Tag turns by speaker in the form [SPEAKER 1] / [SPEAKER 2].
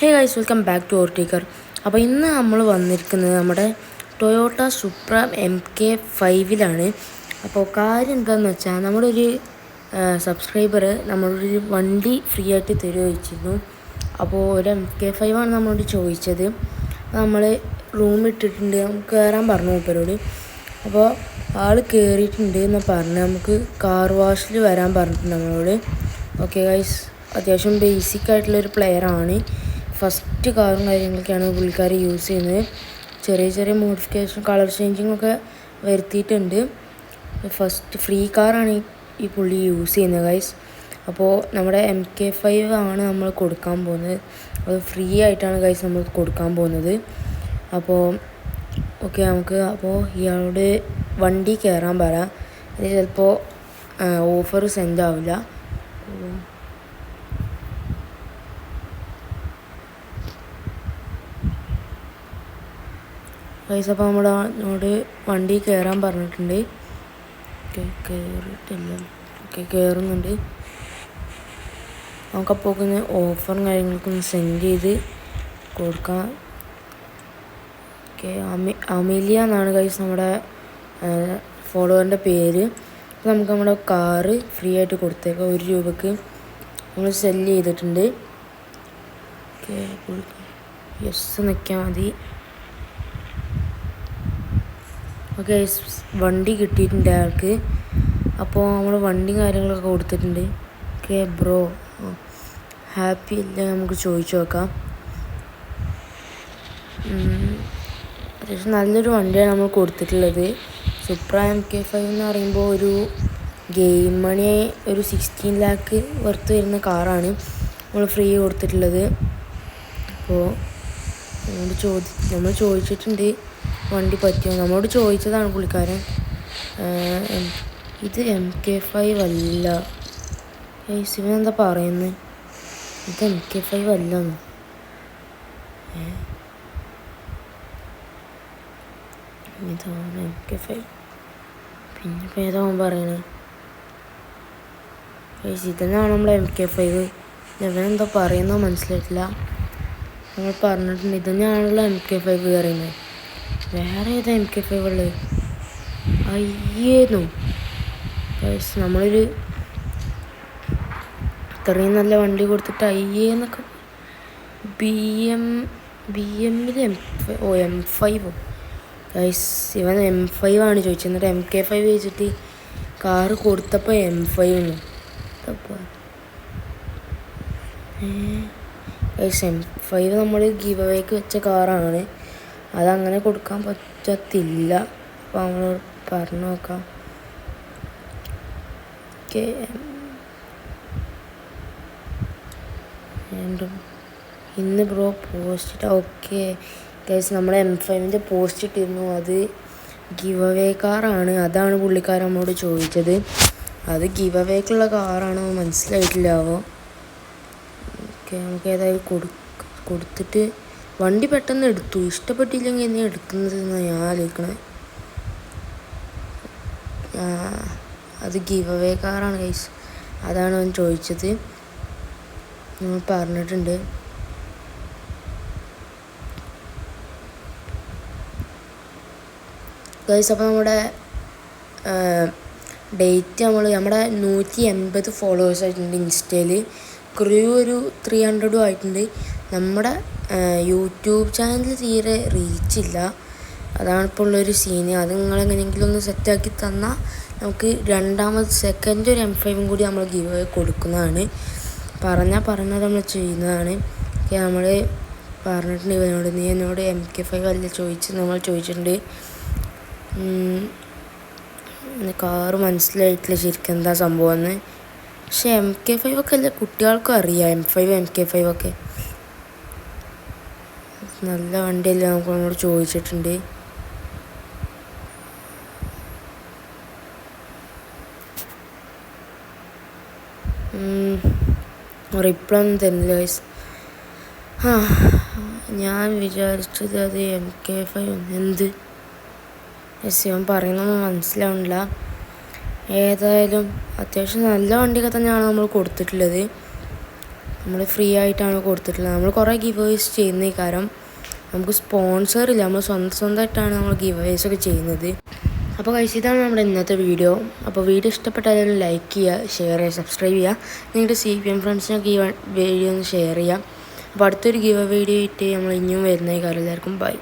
[SPEAKER 1] Hey guys welcome back to ഓർട്ടിക്കർ അപ്പോൾ ഇന്ന് നമ്മൾ വന്നിരിക്കുന്നത് നമ്മുടെ ടൊയോട്ട സുപ്ര എം കെ ഫൈവിലാണ് അപ്പോൾ കാര്യം എന്താണെന്ന് വെച്ചാൽ നമ്മുടെ ഒരു സബ്സ്ക്രൈബർ നമ്മളൊരു വണ്ടി ഫ്രീ ആയിട്ട് തരുമോ ചോദിച്ചിരുന്നു. അപ്പോൾ ഒരു എം കെ ഫൈവാണ് നമ്മളോട് ചോദിച്ചത്. നമ്മൾ റൂം ഇട്ടിട്ടുണ്ട് നമുക്ക് കയറാൻ പറഞ്ഞു മൂപ്പരോട്. അപ്പോൾ ആൾ കയറിയിട്ടുണ്ട് എന്ന് പറഞ്ഞ് നമുക്ക് കാർ വാഷിൽ വരാൻ പറഞ്ഞിട്ടുണ്ട് നമ്മളോട്. ഓക്കെ ഗൈസ് അത്യാവശ്യം ബേസിക് ആയിട്ടുള്ള ഒരു പ്ലെയർ ആണ്. ഫസ്റ്റ് കാറും കാര്യങ്ങളൊക്കെയാണ് പുള്ളിക്കാർ യൂസ് ചെയ്യുന്നത്. ചെറിയ ചെറിയ മോഡിഫിക്കേഷൻ കളർ ചേഞ്ചിങ് ഒക്കെ വരുത്തിയിട്ടുണ്ട്. ഫസ്റ്റ് ഫ്രീ കാറാണ് ഈ- പുള്ളി യൂസ് ചെയ്യുന്നത് ഗൈസ് അപ്പോൾ നമ്മുടെ എം കെ ഫൈവ് ആണ് നമ്മൾ കൊടുക്കാൻ പോകുന്നത്. അത് ഫ്രീ ആയിട്ടാണ് ഗൈസ് നമ്മൾ കൊടുക്കാൻ പോകുന്നത്. അപ്പോൾ ഓക്കെ നമുക്ക് അപ്പോൾ ഇയാളോട് വണ്ടി കയറാൻ പറയാം ഇത് ചിലപ്പോൾ ഓഫർ സെൻഡ് ആവില്ല. പൈസ അപ്പോൾ നമ്മളോട് വണ്ടി കയറാൻ പറഞ്ഞിട്ടുണ്ട്. ഓക്കെ കയറിയിട്ടില്ല ഓക്കെ കയറുന്നുണ്ട് നമുക്കപ്പോൾ ഒന്ന് ഓഫറും കാര്യങ്ങൾക്കൊന്ന് സെൻഡ് ചെയ്ത് കൊടുക്കാം. ഓക്കെ അമി അമിലിയ എന്നാണ് കൈസ് നമ്മുടെ ഫോളോവറിന്റെ പേര്. അപ്പോൾ നമുക്ക് നമ്മുടെ കാറ് ഫ്രീ ആയിട്ട് കൊടുത്തേക്കാം. ഒരു രൂപക്ക് നമ്മൾ സെല്ല് ചെയ്തിട്ടുണ്ട്. ഓക്കെ യെസ് നിൽക്കാൻ മതി. ഓക്കെ വണ്ടി കിട്ടിയിട്ടുണ്ട് അയാൾക്ക് അപ്പോൾ നമ്മൾ വണ്ടിയും കാര്യങ്ങളൊക്കെ കൊടുത്തിട്ടുണ്ട്. ഓക്കെ ബ്രോ ഹാപ്പി അല്ല? നമുക്ക് ചോദിച്ചു നോക്കാം. അത്യാവശ്യം നല്ലൊരു വണ്ടിയാണ് നമ്മൾ കൊടുത്തിട്ടുള്ളത്. സുപ്ര എം കെ ഫൈവ് എന്ന് പറയുമ്പോൾ ഒരു ഗെയിം മണി ഒരു സിക്സ്റ്റീൻ ലാക്ക് വർത്ത് വരുന്ന കാറാണ് നമ്മൾ ഫ്രീ കൊടുത്തിട്ടുള്ളത്. അപ്പോൾ നമ്മൾ ചോദി നമ്മൾ ചോദിച്ചിട്ടുണ്ട്. വണ്ടി പറ്റിയോ? നമ്മളോട് ചോദിച്ചതാണ് പുള്ളിക്കാരൻ. ഇത് എം കെ ഫൈവ് അല്ല. യേശുവിൻ എന്താ പറയുന്നത് ഇത് എം കെ ഫൈവ് അല്ലെന്ന് ഇതാണ് എം കെ ഫൈവ്. പിന്നെ ഇപ്പം ഏതാ പറയണത് ഇതെന്നാണ് നമ്മൾ എം കെ ഫൈവ്? ഇവൻ എന്താ പറയുന്നത് മനസ്സിലായിട്ടില്ല. നമ്മൾ പറഞ്ഞിട്ടുണ്ട് ഇത് എം കെ ഫൈവ് പറയുന്നത്. വേറെ ഏതാ എം കെ ഫൈവ് ഉള്ളത് അയ്യേന്നു നമ്മളൊരു അത്രയും നല്ല വണ്ടി കൊടുത്തിട്ട് അയ്യേന്നൊക്കെ ബി എം ബി എമ്മിൽ എം ഓ എം ഫൈവോ ഗൈസ് ഇവൻ എം ഫൈവ് ആണ് ചോദിച്ചത്. എന്നിട്ട് എം കെ ഫൈവ് ചോദിച്ചിട്ട് കാറ് കൊടുത്തപ്പോൾ M five guys M five നമ്മൾ ഗീവ് അവേക്ക് വെച്ച കാറാണ്. അതങ്ങനെ കൊടുക്കാൻ പറ്റത്തില്ല. അപ്പോൾ നമ്മൾ പറഞ്ഞു നോക്കാം. ഓക്കെ ഇന്ന് ബ്രോ പോസ്റ്റ് ഓക്കെ. ഗൈസ് നമ്മൾ എം ഫൈവിന്റെ പോസ്റ്റ് ഇട്ടിരുന്നു. അത് ഗിവ് അവേ കാറാണ്. അതാണ് പുള്ളിക്കാരൻ നമ്മളോട് ചോദിച്ചത്. അത് ഗിവ് അവേക്കുള്ള കാറാണോ മനസ്സിലായിട്ടില്ലാവോ ഓക്കെ. നമുക്ക് ഏതായാലും കൊടു കൊടുത്തിട്ട് വണ്ടി പെട്ടെന്ന് എടുത്തു. ഇഷ്ടപ്പെട്ടില്ലെങ്കിൽ എന്നെ എടുക്കുന്നത് ഞാൻ ആലോചിക്കണേ. അത് ഗീവ് അവേ കാറാണ് ഗൈസ് അതാണ് അവൻ ചോദിച്ചത്. നമ്മൾ പറഞ്ഞിട്ടുണ്ട്. ഗൈസ് അപ്പോൾ നമ്മുടെ ഡേറ്റ് നമ്മൾ നമ്മുടെ നൂറ്റി എൺപത് ഫോളോവേഴ്സ് ആയിട്ടുണ്ട് ഇൻസ്റ്റയിൽ ക്രൂ ഒരു ത്രീ ഹൺഡ്രഡും ആയിട്ടുണ്ട്. നമ്മുടെ യൂട്യൂബ് ചാനൽ തീരെ റീച്ചില്ല അതാണ് ഇപ്പോൾ ഉള്ളൊരു സീന് അത് നിങ്ങൾ എങ്ങനെയെങ്കിലും ഒന്ന് സെറ്റാക്കി തന്നാൽ നമുക്ക് രണ്ടാമത് സെക്കൻഡ് ഒരു എം ഫൈവും കൂടി നമ്മൾ ഗീവ് കൊടുക്കുന്നതാണ്. പറഞ്ഞാൽ പറഞ്ഞത് നമ്മൾ ചെയ്യുന്നതാണ്. നമ്മൾ പറഞ്ഞിട്ടുണ്ട് ഇവനോട്. നീ എന്നോട് എം കെ ഫൈവ് അല്ല ചോദിച്ച് നമ്മൾ ചോദിച്ചിട്ടുണ്ട്. കാറ് മനസ്സിലായിട്ടില്ല ശരിക്കും എന്താ സംഭവം എന്ന്. പക്ഷേ എം കെ ഫൈവ് ഒക്കെ അല്ല കുട്ടികൾക്കും അറിയാം. M five M K five ഒക്കെ. നല്ല വണ്ടിയല്ലേ നമുക്ക് നമ്മളോട് ചോദിച്ചിട്ടുണ്ട്. റിപ്ലൈ ഒന്നും തന്നില്ല ഗൈസ് ആ ഞാൻ വിചാരിച്ചത് അത് എം കെ ഫൈവ് എന്ത്? ഇവൻ പറയുന്നൊന്നും മനസ്സിലാവണില്ല ഏതായാലും അത്യാവശ്യം നല്ല വണ്ടിയൊക്കെ തന്നെയാണ് നമ്മൾ കൊടുത്തിട്ടുള്ളത്. നമ്മൾ ഫ്രീ ആയിട്ടാണ് കൊടുത്തിട്ടുള്ളത്. നമ്മൾ കുറേ ഗിവേഴ്സ് ചെയ്യുന്ന കാരണം നമുക്ക് സ്പോൺസർ ഇല്ല. നമ്മൾ സ്വന്തം സ്വന്തമായിട്ടാണ് നമ്മൾ ഗിവ് ഒക്കെ ചെയ്യുന്നത്. അപ്പോൾ കഴിച്ച് ഇതാണ് നമ്മുടെ ഇന്നത്തെ വീഡിയോ അപ്പോൾ വീഡിയോ ഇഷ്ടപ്പെട്ടാലും ലൈക്ക് ചെയ്യുക ഷെയർ ചെയ്യുക സബ്സ്ക്രൈബ് ചെയ്യുക. നിങ്ങളുടെ സി പി എം ഫ്രണ്ട്സിനൊക്കെ ഈ വീഡിയോ ഒന്ന് ഷെയർ ചെയ്യുക. അപ്പോൾ അടുത്തൊരു ഗിവ് വീഡിയോ ആയിട്ട് നമ്മൾ ഇനിയും വരുന്നതായി എല്ലാവർക്കും ബൈ